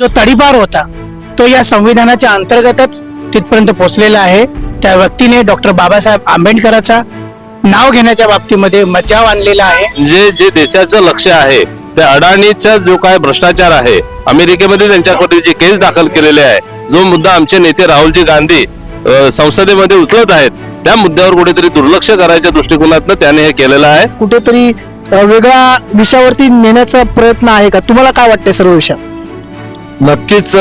जो तडीपार होता तो या संविधानाच्या अंतर्गतच तिथपर्यंत पोहोचलेला आहे. त्या व्यक्तीने डॉक्टर बाबासाहेब आंबेडकरांचा नाव घेण्याच्या बाबतीमध्ये मज्जाव आणलेला आहे. म्हणजे जे देशाचं लक्ष आहे त्या अडाणीचा जो काय भ्रष्टाचार आहे अमेरिकेमध्ये त्यांच्याकडे जी केस दाखल केलेली आहे जो मुद्दा आमचे नेते राहुलजी गांधी संसदेमध्ये उचलत आहेत त्या मुद्द्यावर कुठेतरी दुर्लक्ष करायच्या दृष्टिकोनातनं त्याने हे केलेलं आहे. कुठेतरी वेगळ्या विषयावरती नेण्याचा प्रयत्न आहे का? तुम्हाला काय वाटते सर्व विषयात? नक्कीच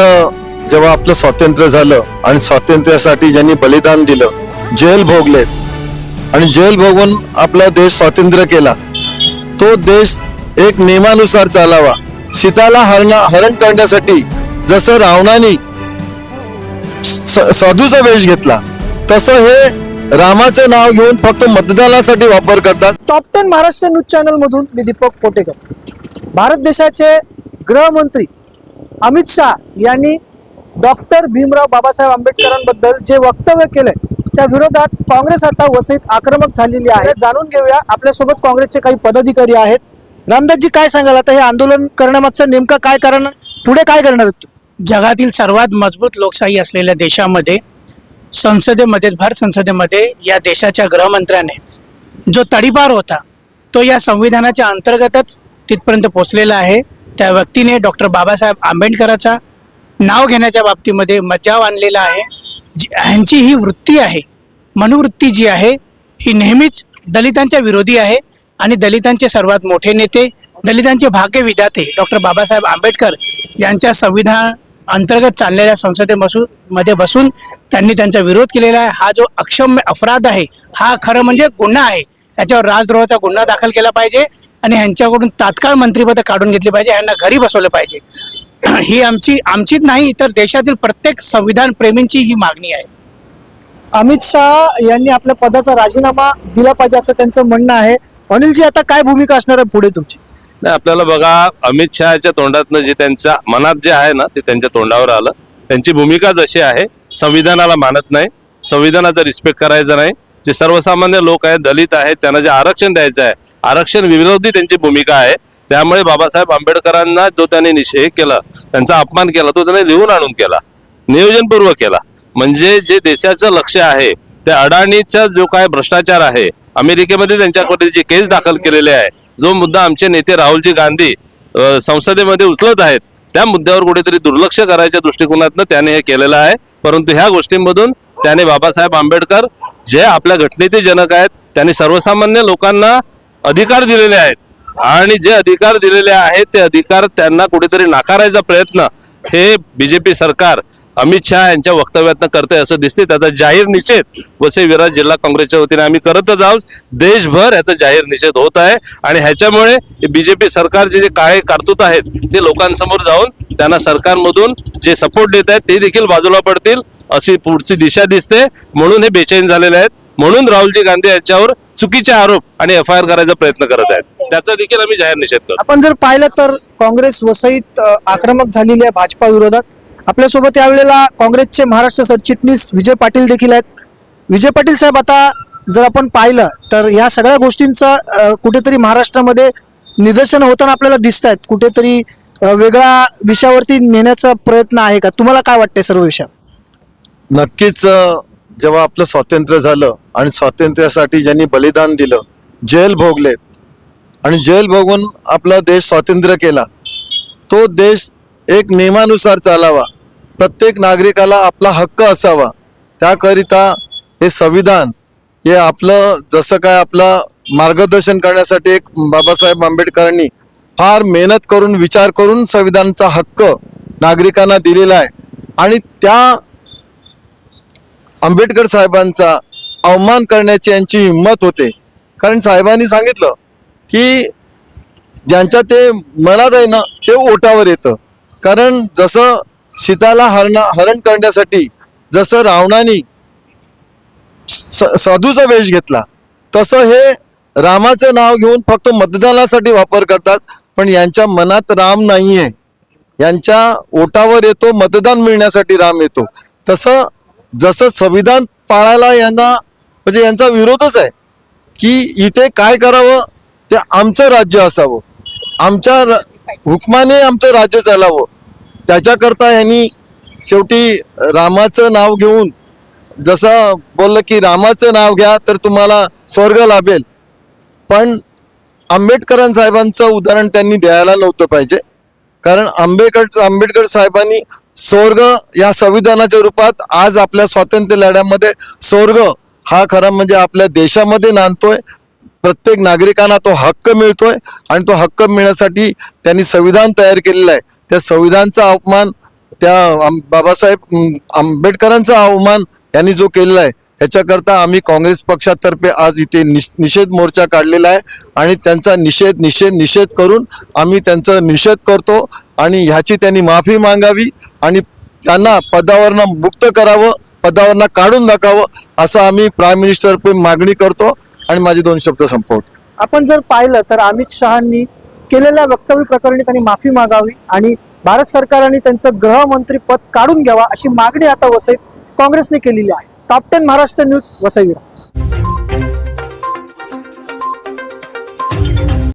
जेव्हा आपलं स्वातंत्र्य झालं आणि स्वातंत्र्यासाठी ज्यांनी बलिदान दिलं जेल भोगले. आणि जेल भोगून आपला देश स्वातंत्र्य केला. तो देश एक नियमानुसार चालावा. सीताला हरण हरण करण्यासाठी जसं रावणाने साधूचा वेश घेतला तसं हे रामाचं नाव घेऊन फक्त मतदानासाठी वापर करतात. Top ten Maharashtra news channel मधून मी दीपक पोटेकर. भारत देशाचे गृहमंत्री अमित शहा यांनी डॉक्टर भीमराव बाबासाहेब आंबेडकरांबद्दल जे वक्तव्य केलंय त्या विरोधात काँग्रेस आता वसईत आक्रमक झालेली आहे. जाणून घेऊया आपल्यासोबत काँग्रेसचे काही पदाधिकारी आहेत. रामदासजी काय सांगाल? आता हे आंदोलन करण्यामागचं नेमकं काय कारण पुढे काय करणार जगातील सर्वात मजबूत लोकशाही असलेल्या देशामध्ये संसदेमध्ये भर संसदेमध्ये या देशाच्या गृहमंत्र्याने जो तडीपार होता तो या संविधानाच्या अंतर्गतच तिथपर्यंत पोचलेला आहे. त्या व्यक्तीने डॉक्टर बाबासाहेब आंबेडकरांचा नाव घेण्याच्या बाबतीमध्ये मज्जाव आणलेला आहे. जी- ह्यांची ही वृत्ती आहे मनोवृत्ती जी आहे ही नेहमीच दलितांच्या विरोधी आहे आणि दलितांचे सर्वात मोठे नेते दलितांचे भाग्य विधाते डॉक्टर बाबासाहेब आंबेडकर यांच्या संविधान अंतर्गत चाललेल्या संसदे बसून मध्ये बसून त्यांनी त्यांचा विरोध केलेला आहे. हा जो अक्षम्य अपराध आहे हा खरं म्हणजे गुन्हा आहे. याच्यावर राजद्रोहाचा गुन्हा दाखल केला पाहिजे आणि ह्यांच्याकडून तात्काळ मंत्रिपद काढून घेतली पाहिजे ह्यांना घरी बसवलं पाहिजे. ही आमची आमचीच नाही तर देशातील प्रत्येक संविधान प्रेमींची ही मागणी आहे. अमित शहा यांनी आपल्या पदाचा राजीनामा दिला पाहिजे असं त्यांचं म्हणणं आहे. अनिलजी आता काय भूमिका असणार आहे पुढे तुमची? नाही आपल्याला बघा अमित शहाच्या तोंडातनं जे त्यांच्या मनात जे आहे ना ते त्यांच्या तोंडावर आलं. त्यांची भूमिकाच अशी आहे संविधानाला मानत नाही. संविधानाचा रिस्पेक्ट करायचा नाही. जे सर्वसामान्य लोक आहेत दलित आहेत त्यांना जे आरक्षण द्यायचं आहे आरक्षण विरोधी त्यांची भूमिका आहे. त्यामुळे बाबासाहेब आंबेडकरांना जो त्यांनी निषेध केला त्यांचा अपमान केला तो त्याने लिहून आणून केला नियोजनपूर्वक केला. म्हणजे जे देशाचं लक्ष आहे त्या अडाणीचा जो काय भ्रष्टाचार आहे अमेरिकेमध्ये त्यांच्याकडे जे केस दाखल केलेले आहे जो मुद्दा आमचे नेते राहुलजी गांधी संसदेमध्ये उचलत आहेत त्या मुद्द्यावर कुठेतरी दुर्लक्ष करायच्या दृष्टिकोनातनं त्याने हे केलेलं आहे. परंतु ह्या गोष्टींमधून त्याने बाबासाहेब आंबेडकर जे आपल्या घटनेचे जनक आहेत त्यांनी सर्वसामान्य लोकांना अधिकार दिलेले आहेत. आणि जे अधिकार दिलेले आहेत ते अधिकार त्यांना कुठेतरी नाकारायचा प्रयत्न हे बीजेपी सरकार अमित शहा यांच्या वक्तव्यातनं करते असं दिसते त्याचा जाहीर निषेध वसई विराज जिल्हा काँग्रेसच्या वतीने आम्ही करतच आहोत. देशभर याचा जाहीर निषेध होत आहे आणि ह्याच्यामुळे बीजेपी सरकारचे जे काळे कारतूत आहेत ते लोकांसमोर जाऊन त्यांना सरकारमधून जे सपोर्ट देत आहेत ते देखील बाजूला पडतील अशी पुढची दिशा दिसते. म्हणून हे बेचैन झालेले आहेत. म्हणून राहुलजी गांधी यांच्यावर चुकीचे आरोप आणि एफ आय आर करायचा प्रयत्न करत आहेत. त्याचा देखील आम्ही जाहीर निषेध करतो. आपण जर पाहिलं तर काँग्रेस वसईत आक्रमक झालेली आहे भाजपा विरोधात आपल्यासोबत यावेळेला काँग्रेसचे महाराष्ट्र सरचिटणीस विजय पाटील देखील आहेत. विजय पाटील साहेब आता जर आपण पाहिलं तर ह्या सगळ्या गोष्टींचं कुठेतरी महाराष्ट्रामध्ये निदर्शन होताना आपल्याला दिसत आहेत कुठेतरी वेगळ्या विषयावरती नेण्याचा प्रयत्न आहे का? तुम्हाला काय वाटते सर्व विषय नक्कीच जेव्हा आपलं स्वातंत्र्य झालं आणि स्वातंत्र्यासाठी ज्यांनी बलिदान दिलं जेल भोगलेत. आणि जेल भोगून आपला देश स्वातंत्र्य केला तो देश एक नियमानुसार चालावा. प्रत्येक नागरिकाला आपला हक्क असावा. त्याकरिता हे संविधान हे आपलं जसं काय आपलं मार्गदर्शन करण्यासाठी एक बाबासाहेब आंबेडकरांनी फार मेहनत करून विचार करून संविधानचा हक्क नागरिकांना दिलेला आहे. आणि त्या आंबेडकर साहेबांचा अवमान करण्याची यांची हिंमत होते. कारण साहेबांनी सांगितलं की ज्यांच्या ते मनात आहे ना ते ओटावर येतं. कारण जसं सीताला हरण हरण करण्यासाठी जसं रावणाने स- साधूचा वेश घेतला तसं हे रामाचं नाव घेऊन फक्त मतदानासाठी वापर करतात पण यांच्या मनात राम नाहीये. यांच्या ओटावर येतो मतदान मिळण्यासाठी राम येतो. तसं जसं संविधान पाळायला यांना म्हणजे यांचा विरोधच आहे की इथे काय करावं ते आमचं राज्य असावं. आमच्या हुकमाने आमचं राज्य चालावं. त्याच्याकरता यांनी शेवटी रामाचं नाव घेऊन जसं बोललं की रामाचं नाव घ्या तर तुम्हाला स्वर्ग लाभेल. पण आंबेडकरां साहेबांचं उदाहरण त्यांनी द्यायला नव्हतं पाहिजे. कारण आंबेडकर आंबेडकर साहेबांनी स्वर्ग या संविधानाच्या रूपात आज आपल्या स्वातंत्र्य लढ्यामध्ये स्वर्ग हा खरा म्हणजे आपल्या देशामध्ये नांदतोय. प्रत्येक नागरिकांना तो हक्क मिळतोय आणि तो हक्क मिळण्यासाठी त्यांनी संविधान तयार केलेलं आहे. त्या संविधानचा अवमान त्या आम- बाबासाहेब आंबेडकरांचा अवमान यांनी जो केलेला आहे ह्याच्याकरता आम्ही काँग्रेस पक्षातर्फे आज इथे निष- निषेध मोर्चा काढलेला आहे आणि त्यांचा निषेध निषेध निषेध करून आम्ही त्यांचा निषेध करतो आणि ह्याची त्यांनी माफी मागावी आणि त्यांना पदावरनं मुक्त करावं पदावरनं काढून टाकावं असं आम्ही प्राईम मिनिस्टर मागणी करतो आणि माझे दोन शब्द संपवतो. आपण जर पाहिलं तर अमित शहानी केलेल्या वक्तव्य प्रकरणी त्यांनी माफी मागावी आणि भारत सरकारने त्यांचं गृहमंत्री पद काढून घ्यावा अशी मागणी आता वसईत काँग्रेसने केलेली आहे. Top ten Maharashtra news Vasai